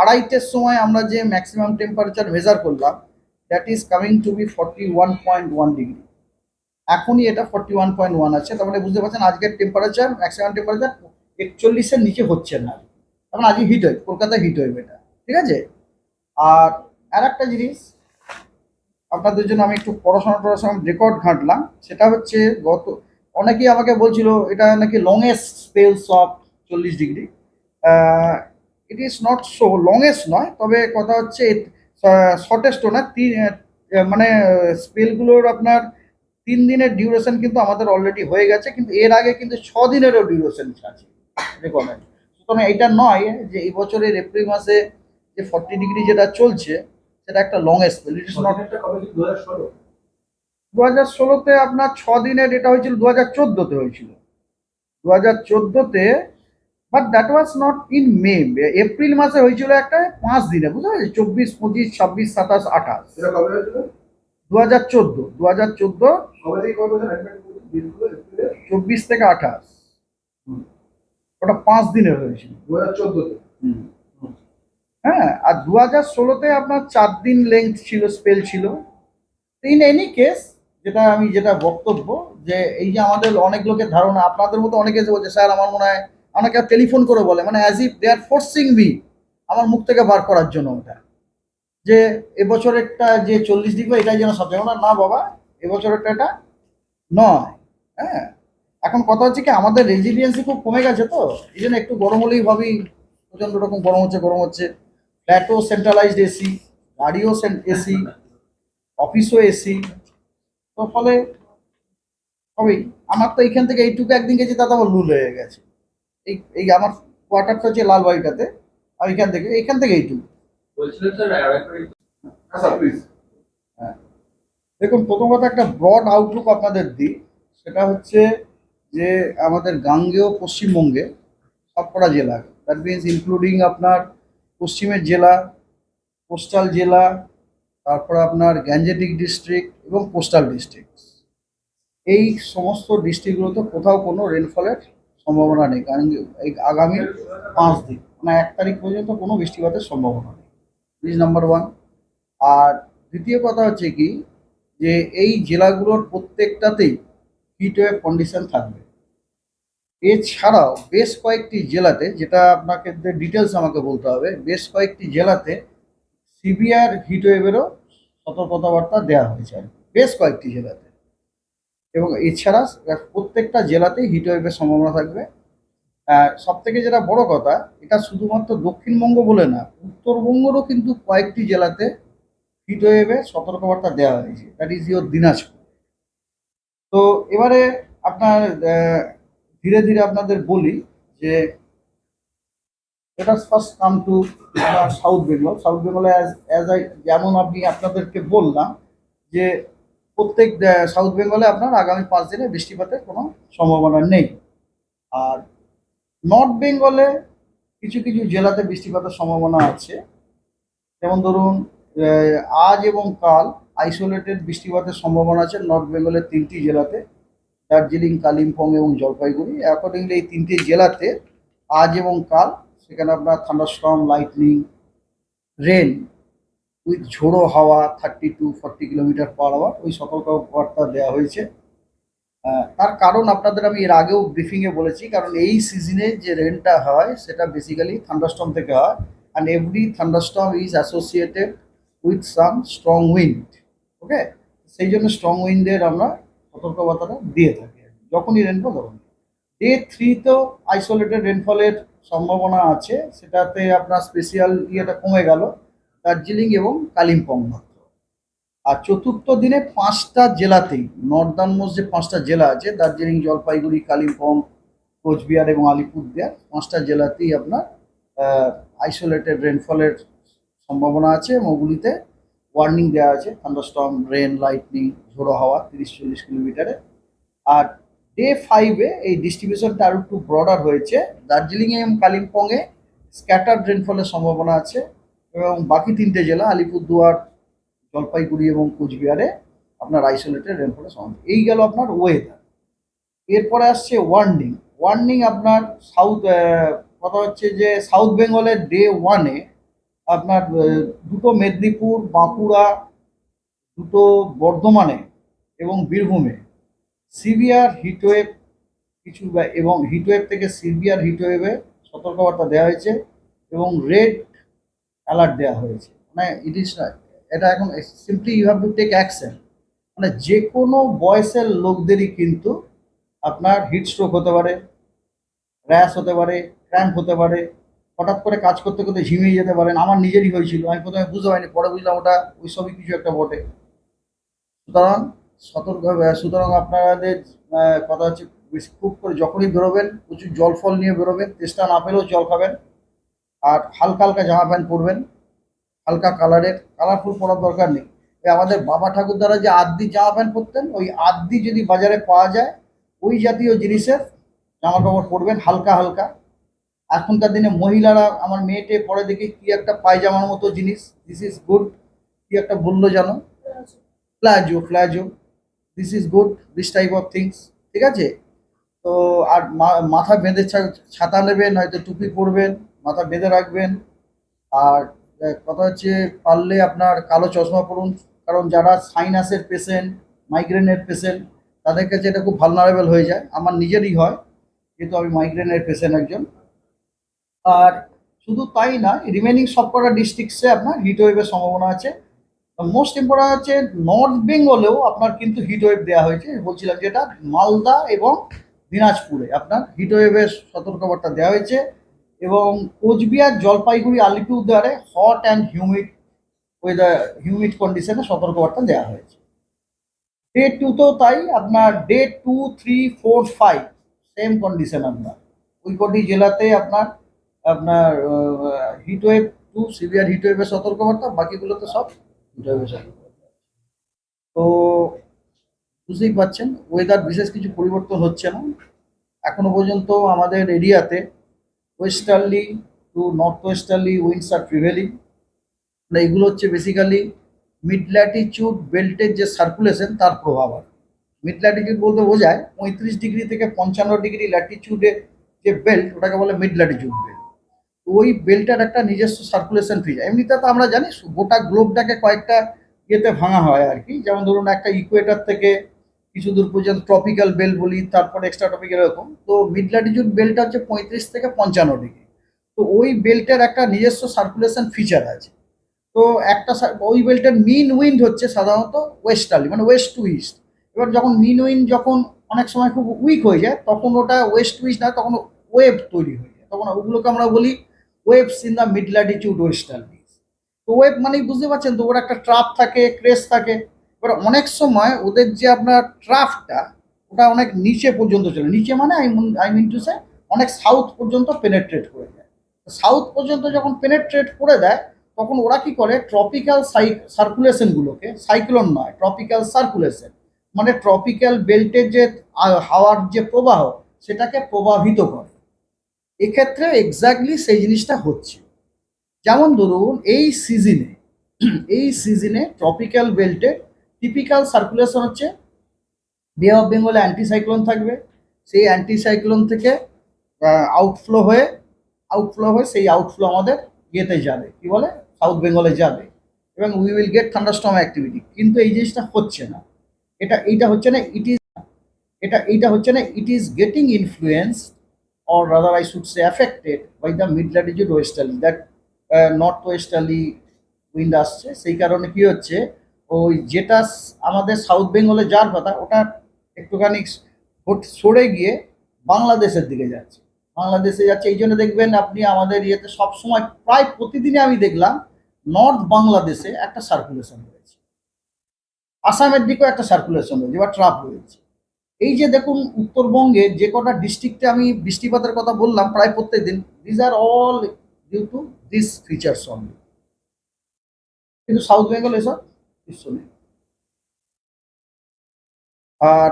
আড়াইটের সময় আমরা যে ম্যাক্সিমাম টেম্পারেচার মেজার করলাম that is coming to be forty one point one degree এখনই এটা ফর্টি ওয়ান পয়েন্ট ওয়ান আছে, তার মানে বুঝতে পারছেন আজকের টেম্পারেচার ম্যাক্সিমাম টেম্পারেচার একচল্লিশের নিচে হচ্ছে না। তখন আজকে হিট ওয়েভ কলকাতায় হিট ওয়েভ এটা, ঠিক আছে? আর আর একটা জিনিস, আপনাদের জন্য আমি একটু পড়াশোনা টড়াশোনা রেকর্ড ঘাঁটলাম, সেটা হচ্ছে গত, অনেকেই আমাকে বলছিল, এটা নাকি লংয়েস্ট স্পেলস অফ চল্লিশ degree it is not so longest নয় তবে কথা হচ্ছে শর্টেস্টও না তিন মানে স্পেলগুলোর আপনার তিন দিনের ডিউরেশন কিন্তু আমাদের অলরেডি হয়ে গেছে কিন্তু এর আগে কিন্তু ছ দিনেরও ডিউরেশন আছে। সুতরাং এটা নয় যে এই বছরের এপ্রিল মাসে যে ফর্টি ডিগ্রি যেটা চলছে সেটা একটা longest spell it is not দু হাজার ষোলোতে আপনার ছ দিনের এটা হয়েছিল দু হাজার চোদ্দোতে হয়েছিল। দু হাজার চোদ্দোতে but that was not in May April মাসে হয়েছিল একটা পাঁচ দিনে বুঝতে পারছি চব্বিশ পঁচিশ ছাব্বিশ সাতাশ আঠাশ। দু হাজার চোদ্দ দু হাজার চোদ্দ চব্বিশ থেকে আঠাশ। ওটা পাঁচ দিনের হয়েছিল। দু হাজার চোদ্দোতে হ্যাঁ আর দু হাজার ষোলোতে আপনার চার দিন লেন্থ ছিল স্পেল ছিল। ইন এনি কেস যেটা আমি যেটা বক্তব্য যে এই যে আমাদের অনেক লোকের ধারণা আপনাদের মতো অনেকে বলছে স্যার আমার মনে হয় আমাকে আর টেলিফোন করে বলে মানে as if they are forcing me আমার মুখ থেকে বার করার জন্য ওটা। যে এবছরেরটা যে চল্লিশ ডিগ্রি এটাই যেন সব জায়গায়। না বাবা, এবছরেরটা এটা নয়। হ্যাঁ এখন কথা হচ্ছে কি, আমাদের রেজিলিয়েন্সি খুব কমে গেছে তো, এই জন্য একটু গরম হলেই ভাবি, প্রচণ্ড রকম গরম হচ্ছে গরম হচ্ছে। ফ্ল্যাটও সেন্ট্রালাইজড এসি গাড়িও এসি অফিসও এসি তো ফলে হবেই আমার তো এইখান থেকে এইটুকু একদিন গেছি, তাতে আমার লুল হয়ে গেছে। এই এই আমার কোয়ার্টারটা হচ্ছে লালবাড়িটাতে আর এখান থেকে এইখান থেকে এইটুকু। বলছিলেন হ্যাঁ দেখুন প্রথম কথা একটা ব্রড আউটলুক আপনাদের দিই। সেটা হচ্ছে যে আমাদের গাঙ্গেয় পশ্চিমবঙ্গে সবকটা জেলা দ্যাট মিনস ইনক্লুডিং আপনার পশ্চিমের জেলা কোস্টাল জেলা তারপর আপনার গ্যাঞ্জেটিক ডিস্ট্রিক্ট এবং কোস্টাল ডিস্ট্রিক্ট এই সমস্ত ডিস্ট্রিক্টগুলোতে কোথাও কোনো রেনফলের সম্ভাবনা নেই, কারণ এই আগামী পাঁচ দিন মানে এক তারিখ পর্যন্ত কোনো বৃষ্টিপাতের সম্ভাবনা নেই। দিস নাম্বার ওয়ান আর দ্বিতীয় কথা হচ্ছে কি, যে এই জেলাগুলোর প্রত্যেকটাতেই হিট ওয়েভ কন্ডিশন থাকবে। এছাড়াও বেশ কয়েকটি জেলাতে, যেটা আপনাকে ডিটেলস আমাকে বলতে হবে, বেশ কয়েকটি জেলাতে সিভিয়ার হিট ওয়েভেরও সতর্কতাবার্তা দেওয়া হয়েছে। আর বেশ কয়েকটি জেলাতে। এবং এছাড়া প্রত্যেকটা জেলাতেই হিটওয়েভের সম্ভাবনা থাকবে। সব থেকে যেটা বড় কথা, এটা শুধুমাত্র দক্ষিণবঙ্গ বলে না, উত্তরবঙ্গেরও কিন্তু কয়েকটি জেলাতে হিট ওয়েভের সতর্কবার্তা দেওয়া হয়েছে। That is your Dinajpur. তো এবারে আপনার ধীরে ধীরে আপনাদের বলি যে এটা first come to south Bengal south বেঙ্গলে অ্যাজ অ্যাজ আই যেমন আপনি আপনাদেরকে বললাম যে প্রত্যেক সাউথ বেঙ্গলে আপনার আগামী পাঁচ দিনে বৃষ্টিপাতের কোনো সম্ভাবনা নেই। আর নর্থ বেঙ্গলে কিছু কিছু জেলাতে বৃষ্টিপাতের সম্ভাবনা আছে। যেমন ধরুন আজ এবং কাল আইসোলেটেড বৃষ্টিপাতের সম্ভাবনা আছে নর্থ বেঙ্গলের তিনটি জেলাতে। দার্জিলিং, কালিম্পং এবং জলপাইগুড়ি। অ্যাকর্ডিংলি এই তিনটি জেলাতে আজ এবং কাল সেখানে আপনার থান্ডারস্টর্ম লাইটনিং রেন উইথ ঝোড়ো হাওয়া thirty to forty kilometre per hour ওই সতর্কবার্তা দেওয়া হয়েছে। তার কারণ আপনাদের আমি এর আগেও ব্রিফিংয়ে বলেছি, কারণ এই সিজনে যে রেনটা হয়, সেটা বেসিক্যালি থান্ডারস্টর্ম থেকে হয়। And every thunderstorm is associated with some strong wind okay সেই জন্য স্ট্রং উইন্ডের আমরা সতর্কবার্তাটা দিয়ে থাকি। যখনই রেনফল তখন ডে থ্রিতেও আইসোলেটেড রেনফলের সম্ভাবনা আছে, সেটাতে আপনার স্পেশিয়াল ইয়েটা কমে গেল। দার্জিলিং এবং কালিম্পং মাত্র। আর চতুর্থ দিনে পাঁচটা জেলাতেই নর্দার্ন মোস্ট যে পাঁচটা জেলা আছে, দার্জিলিং, জলপাইগুড়ি, কালিম্পং, কোচবিহার এবং আলিপুরদুয়ার, পাঁচটা জেলাতেই আপনার আইসোলেটেড রেনফলের সম্ভাবনা আছে এবং ওগুলিতে ওয়ার্নিং দেওয়া আছে থান্ডারস্টর্ম রেন লাইটনিং ঝোড়ো হাওয়া, তিরিশ, চল্লিশ কিলোমিটারে। আর ডে ফাইভে এই ডিস্ট্রিবিউশনটা আরও একটু ব্রডার হয়েছে। দার্জিলিংয়ে এবং কালিম্পংয়ে স্ক্যাটার্ড রেনফলের সম্ভাবনা আছে। এবং বাকি তিনটে জেলা, আলিপুরদুয়ার, জলপাইগুড়ি এবং কোচবিহারে আপনার আইসোলেটেড রেনফলের সম্ভাবনা এই গেল আপনার ওয়েদার এরপরে আসছে ওয়ার্নিং ওয়ার্নিং আপনার সাউথ কথা হচ্ছে যে সাউথ বেঙ্গলের ডে ওয়ানে আপনার দুটো মেদিনীপুর, বাঁকুড়া, দুটো বর্ধমানে এবং বীরভূমে সিভিয়ার হিটওয়েভ কিছু এবং হিটওয়েভ থেকে সিভিয়ার হিটওয়েভে সতর্কবার্তা দেওয়া হয়েছে এবং রেড অ্যালার্ট দেওয়া হয়েছে। মানে ইট ইস এটা এখন simply you have to take action মানে যে কোনো বয়সের লোকদেরই কিন্তু আপনার হিট স্ট্রোক হতে পারে র্যাশ হতে পারে ক্র্যাম্প হতে পারে, হঠাৎ করে কাজ করতে করতে ঝিমিয়ে যেতে পারেন। আমার নিজেরই হয়েছিল, আমি প্রথমে বুঝতে পারিনি, পরে বুঝলাম ওটা ওই সবই কিছু একটা বটে। সুতরাং সতর্ক সুতরাং আপনাদের কথা হচ্ছে, খুব করে যখনই বেরোবেন, প্রচুর জল ফল নিয়ে বেরোবেন, তেষ্টা না পেলেও জল খাবেন। আর হালকা হালকা জামা প্যান্ট পরবেন, হালকা কালারের, কালারফুল পরার দরকার নেই। আমাদের বাবা ঠাকুর দ্বারা যে আদ্দি জামা প্যান্ট পরতেন, ওই আদ্দি যদি বাজারে পাওয়া যায়, ওই জাতীয় জিনিসের জামা কাপড় পরবেন, হালকা হালকা। এখনকার দিনে মহিলারা, আমার মেয়েটে পরে দেখি কি একটা পায়জামার মতো জিনিস দিস ইজ গুড কি একটা বলল জানো? Palazzo palazzo this is good this type of things ঠিক আছে? তো আর মাথা বেঁধে ছাতা নেবেন, হয়তো টুপি পরবেন মাথা বেঁধে রাখবেন। আর কথা হচ্ছে পারলে আপনার কালো চশমা পরুন, কারণ যারা সাইনাসের পেশেন্ট মাইগ্রেনের পেশেন্ট তাদের কাছে এটা খুব ভালনারেবল হয়ে যায়। আমার নিজেরই হয়, যেহেতু আমি মাইগ্রেনের পেশেন্ট একজন। আর শুধু তাই না রিমেনিং সবকটা ডিস্ট্রিক্টসে আপনার হিট ওয়েভের সম্ভাবনা আছে। মোস্ট ইম্পর্টেন্ট হচ্ছে নর্থ বেঙ্গলেও আপনার কিন্তু হিট ওয়েভ দেওয়া হয়েছে। বলছিলাম যেটা মালদা এবং দিনাজপুরে আপনার হিট ওয়েভের সতর্কবার্তা দেওয়া হয়েছে। এবং Cooch Behar Jalpaiguri আলিপুরদুয়ারে hot and humid weather humid কন্ডিশনে সতর্কবার্তা দেওয়া হয়েছে। ডে টু তো তাই, আপনার day two three four five same condition আপনার। ওই কটি জেলাতে আপনার আপনার হিটওয়েভ টু সিভিয়ার হিটওয়েভের সতর্কবার্তা, বাকিগুলোতে সব হিট ওয়েভের সতর্কবার্তা। তো বুঝতেই পাচ্ছেন ওয়েদার বিশেষ কিছু পরিবর্তন হচ্ছে না। এখনও পর্যন্ত আমাদের এরিয়াতে westerly to north westerly winds are prevailing এগুলো হচ্ছে বেসিক্যালি মিড ল্যাটিচিউড বেল্টের যে সার্কুলেশন তার প্রভাব আর মিড ল্যাটিচিউড বলতে বোঝায় পঁয়ত্রিশ ডিগ্রি থেকে পঞ্চান্ন ডিগ্রি ল্যাটিচিউডে যে বেল্ট ওটাকে বলে মিড ল্যাটিচিউড বেল্ট ওই বেল্টের একটা নিজস্ব সার্কুলেশন ফিচার এমনিতে তো আমরা জানি, গোটা গ্লোবটাকে কয়েকটা ইয়েতে ভাঙা হয় আর কি। যেমন ধরুন একটা ইকুয়েটার থেকে কিছু দূর পর্যন্ত ট্রপিক্যাল বেল্ট বলি, তারপরে এক্সট্রা টপিক্যাল এরকম। তো মিড ল্যাটিচিউড বেল্টটা হচ্ছে পঁয়ত্রিশ থেকে পঞ্চান্ন ডিগ্রি তো ওই বেল্টের একটা নিজস্ব সার্কুলেশন ফিচার আছে। তো একটা ওই বেল্টের মিন উইন্ড হচ্ছে সাধারণত ওয়েস্টার্লি মানে ওয়েস্ট টু ইস্ট এবার যখন মিন উইন্ড যখন অনেক সময় খুব উইক হয়ে যায়, তখন ওটা ওয়েস্ট টু ইস্ট না, তখন ওয়েভ তৈরি হয়ে যায়। তখন ওগুলোকে আমরা বলি waves in the mid latitude westerly তো ওয়েভ মানেই বুঝতে পারছেন তো, ওর একটা ট্রাফ থাকে ক্রেস থাকে। এবার অনেক সময় ওদের যে আপনার ট্রাফটা, ওটা অনেক নিচে পর্যন্ত চলে। নিচে মানে I I mean to say অনেক সাউথ পর্যন্ত পেনেট্রেট করে দেয়। সাউথ পর্যন্ত যখন পেনেট্রেট করে দেয়, তখন ওরা কি করে? ট্রপিক্যাল সার্কুলেশনগুলোকে সাইক্লোন নয় ট্রপিক্যাল সার্কুলেশন মানে ট্রপিক্যাল বেল্টের যে হাওয়ার যে প্রবাহ, সেটাকে প্রভাবিত করে। এক্ষেত্রে এক্স্যাক্টলি সেই জিনিসটা হচ্ছে। যেমন ধরুন, এই সিজনে এই সিজনে ট্রপিক্যাল বেল্টে টিপিক্যাল সার্কুলেশন হচ্ছে বে অফ বেঙ্গলে অ্যান্টিসাইক্লোন থাকবে সেই অ্যান্টিসাইক্লোন থেকে আউটফ্লো হয়ে আউটফ্লো হয়ে সেই আউটফ্লো আমাদের ইয়েতে যাবে কি বলে? সাউথ বেঙ্গলে যাবে। এবং we will get thunderstorm activity কিন্তু এই জিনিসটা হচ্ছে না। এটা এইটা হচ্ছে না ইট ইজ এটা এইটা হচ্ছে না it is getting influence rather I should say affected by the mid latitude westerly that uh, north westerly wind আসছে। সেই কারণে কি হচ্ছে ওই যেটা আমাদের সাউথ বেঙ্গলে যার কথা, ওটা একটুখানি সরে গিয়ে বাংলাদেশের দিকে যাচ্ছে। বাংলাদেশে যাচ্ছে, এই জন্য দেখবেন আপনি আমাদের ইয়েতে সবসময়, প্রায় প্রতিদিনই আমি দেখলাম, নর্থ বাংলাদেশে একটা সার্কুলেশন রয়েছে। আসামের দিকেও একটা সার্কুলেশন রয়েছে বা ট্রাপ রয়েছে। এই যে দেখুন, উত্তরবঙ্গে যে কটা ডিস্ট্রিক্টে আমি বৃষ্টিপাতের কথা বললাম, প্রায় প্রত্যেক দিন these are all due to this features only কিন্তু সাউথ বেঙ্গল এসব কিছু নেই আর